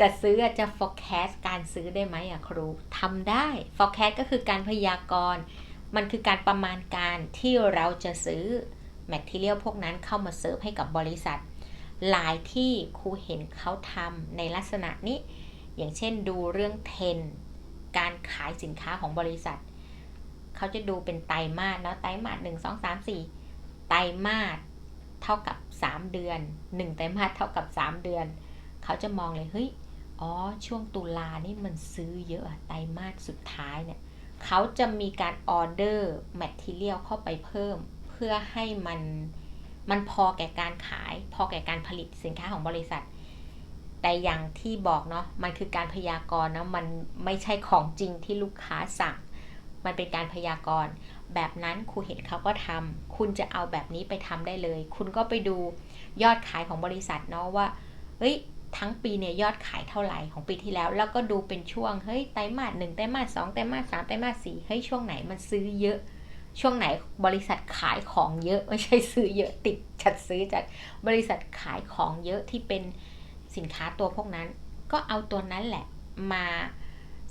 จะซื้อจะ forecast การซื้อได้ไหมอะครูทำได้ forecast ก็คือการพยากรณ์ มันคือการประมาณการที่เราจะซื้อ material พวกนั้นเข้ามาเสิร์ฟให้กับบริษัท หลายที่ครูเห็นเขาทำในลักษณะนี้ อย่างเช่นดูเรื่องเทนการขายสินค้าของบริษัท เขาจะดูเป็นไตรมาสเนาะไตรมาสหนึ่งสองสามสี่ไตรมาสเท่ากับ 3 เดือน 1 ไตรมาสเท่ากับ 3 เดือน เขาจะมองเลยเฮ้ย อ๋อ ช่วงตุลานี่มันซื้อเยอะไตรมาสสุดท้ายเนี่ยเขาจะมีการออเดอร์แมทเทียลเข้าไปเพิ่ม เพื่อให้มันมันพอแก่การขาย พอแก่การผลิตสินค้าของบริษัท แต่อย่างที่บอกเนาะมันคือการพยากรณ์นะมันไม่ใช่ของจริงที่ลูกค้าสั่ง มันเป็นการพยากรณ์แบบนั้นครูเห็นเขาก็ทำคุณจะเอาแบบนี้ไปทำได้เลย คุณก็ไปดูยอดขายของบริษัทเนาะว่าเฮ้ย ทั้งปีเนี่ยยอดขายเท่าไหร่ของปีที่แล้ว แล้วก็ดูเป็นช่วงเฮ้ยไตรมาสหนึ่งไตรมาสสองไตรมาสสามไตรมาสสี่เฮ้ยช่วงไหนมันซื้อเยอะ ช่วงไหนบริษัทขายของเยอะไม่ใช่ซื้อเยอะติดจัดซื้อจากบริษัทขายของเยอะที่เป็นสินค้าตัวพวกนั้น ก็เอาตัวนั้นแหละมา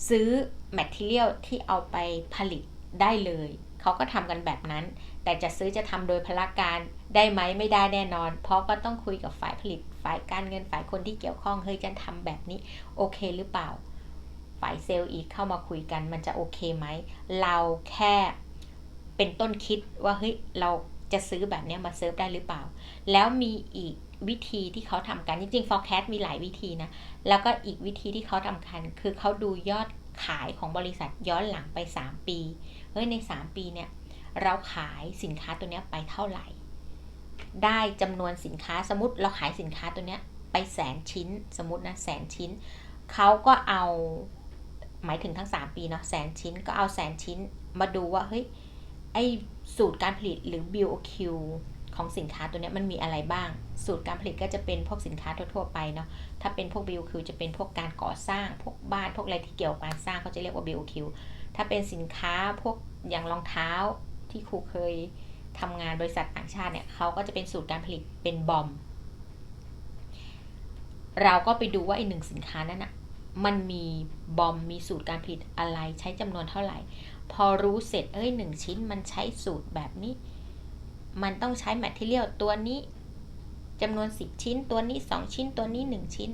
ซื้อแมทเทียลที่เอาไปผลิตได้เลย เขาก็ทำกันแบบนั้น แต่จะซื้อจะทำโดยพละการได้ไหมไม่ได้แน่นอน เพราะก็ต้องคุยกับฝ่ายผลิต ฝ่ายการเงินฝ่ายคนที่เกี่ยวข้องเฮ้ยจะทำแบบนี้โอเคหรือเปล่า ฝ่ายเซลล์อีกเข้ามาคุยกันมันจะโอเคไหมเราแค่เป็นต้นคิดว่าเฮ้ยเราจะซื้อแบบนี้มาเซิร์ฟได้หรือเปล่า แล้วมีอีกวิธีที่เขาทำกันจริงๆ forecast มีหลายวิธีนะ แล้วก็อีกวิธีที่เขาทำคัน คือเขาดูยอด ขายของบริษัทย้อนหลังไป 3 ปี เฮ้ยใน 3 ปีเนี่ยเราขายสินค้าตัวนี้ไปเท่าไหร่ ได้จำนวนสินค้าสมมติเราขายสินค้าตัวนี้ไปแสนชิ้น สมมตินะแสนชิ้นเขาก็เอาหมายถึงทั้ง 3 ปีเนาะแสนชิ้นก็เอาแสนชิ้นมาดูว่าเฮ้ยไอสูตรการผลิตหรือ BOQ ของสินค้าตัวนี้มันมีอะไรบ้าง สูตรการผลิตก็จะเป็นพวกสินค้าทั่วๆไปเนาะ ถ้าเป็นพวก BOQ จะเป็นพวกการก่อสร้าง พวกบ้าน พวกอะไรที่เกี่ยวกับการสร้างเขาจะเรียกว่า BOQ ถ้าเป็นสินค้าพวกอย่างรองเท้าที่ครูเคยทำงานบริษัทต่างชาติเนี่ยเขาก็จะเป็นสูตรการผลิตเป็นบอม เราก็ไปดูว่าไอหนึ่งสินค้านั้นอะมันมีบอมมีสูตรการผลิตอะไรใช้จำนวนเท่าไหร่ พอรู้เสร็จเอ้ยหนึ่งชิ้นมันใช้สูตรแบบนี้ มันต้องใช้แมทเทียลตัวนี้จำนวน 10 ชิ้น ตัวนี้ 2 ชิ้น ตัวนี้ 1 ชิ้น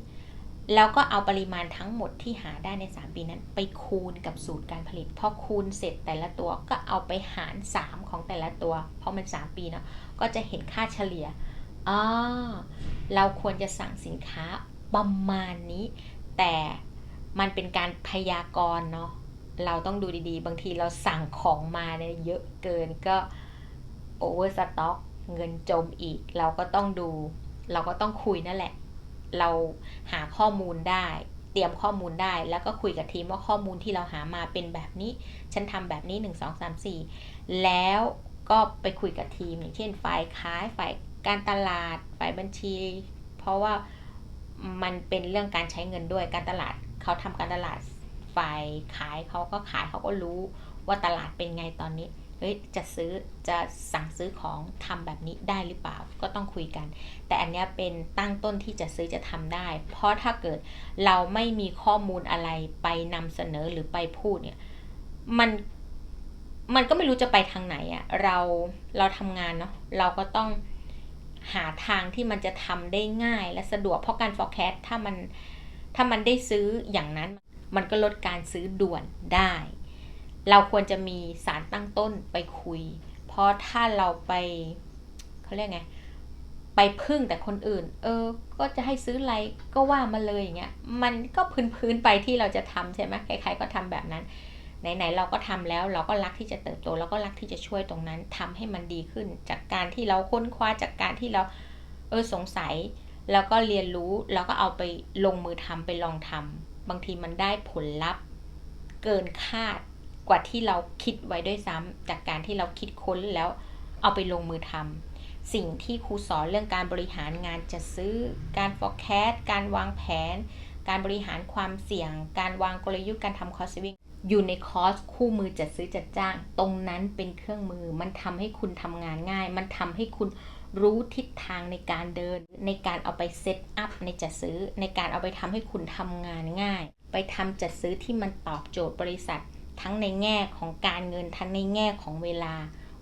แล้วก็เอาปริมาณทั้งหมดที่หาได้ใน 3 ปีนั้น ไปคูณกับสูตรการผลิต พอคูณเสร็จแต่ละตัวก็เอาไปหาร 3 ของแต่ละตัว เพราะมัน 3 ปีเนาะ ก็จะเห็นค่าเฉลี่ยอ๋อเราควรจะสั่งสินค้าประมาณนี้ แต่มันเป็นการพยากรณ์เนาะ เราต้องดูดีๆ บางทีเราสั่งของมาเนี่ยเยอะเกินก็ โอเวอร์สต็อกเงินจมอีก เราก็ต้องดู เราก็ต้องคุยนั่นแหละ เราหาข้อมูลได้ เตรียมข้อมูลได้แล้วก็คุยกับทีมว่าข้อมูลที่เราหามาเป็นแบบนี้ ฉันทำแบบนี้ 1 2 3 4 แล้วก็ไปคุยกับทีม อย่างเช่นฝ่ายขายฝ่ายการตลาดฝ่ายบัญชี เพราะว่ามันเป็นเรื่องการใช้เงินด้วยการตลาดเขาทำการตลาดฝ่ายขายเขาก็ขายเขาก็รู้ว่าตลาดเป็นไงตอนนี้ เฮ้ยจะซื้อจะสั่งซื้อของทำแบบนี้ได้หรือเปล่าก็ต้องคุยกัน แต่อันนี้เป็นตั้งต้นที่จะซื้อจะทำได้ เพราะถ้าเกิดเราไม่มีข้อมูลอะไรไปนำเสนอหรือไปพูดเนี่ยมันมันก็ไม่รู้จะไปทางไหนอะเราเราทำงานเนาะเราก็ต้องหาทางที่มันจะทำได้ง่ายและสะดวกเพราะการ forecast ถ้ามันถ้ามันได้ซื้ออย่างนั้น มันก็ลดการซื้อด่วนได้ เราควรจะมีสารตั้งต้นไปคุย เพราะถ้าเราไปเขาเรียกไง ไปพึ่งแต่คนอื่น เออ ก็จะให้ซื้ออะไรก็ว่ามาเลยอย่างเงี้ย มันก็พื้นๆไปที่เราจะทำใช่ไหมใคร ๆ ก็ทำแบบนั้นไหนๆเราก็ทำแล้วเราก็รักที่จะเติบโตเราก็รักที่จะช่วยตรงนั้นทำให้มันดีขึ้น จากการที่เราค้นคว้าจากการที่เราเออสงสัย แล้วก็เรียนรู้แล้วก็เอาไปลงมือทำไปลองทำบางทีมันได้ผลลัพธ์ เกินคาด กว่าที่เราคิดไว้ด้วยซ้ำจากการที่เราคิดค้นแล้วเอาไปลงมือทำสิ่งที่ครูสอนเรื่องการบริหารงานจะซื้อ การ forecast การวางแผน การบริหารความเสี่ยง การวางกลยุทธ์การทำ cost saving อยู่ในคอร์สคู่มือจัดซื้อจัดจ้าง ตรงนั้นเป็นเครื่องมือ มันทำให้คุณทำงานง่าย มันทำให้คุณรู้ทิศทางในการเดิน ในการเอาไปเซตอัพในจัดซื้อ ในการเอาไปทำให้คุณทำงานง่าย ไปทำจัดซื้อที่มันตอบโจทย์บริษัท ทั้งในแง่ของการเงินทั้งในแง่ของเวลา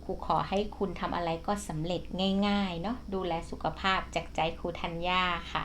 ครูขอให้คุณทำอะไรก็สำเร็จง่ายๆเนาะดูแลสุขภาพจากใจครูธัญญาค่ะ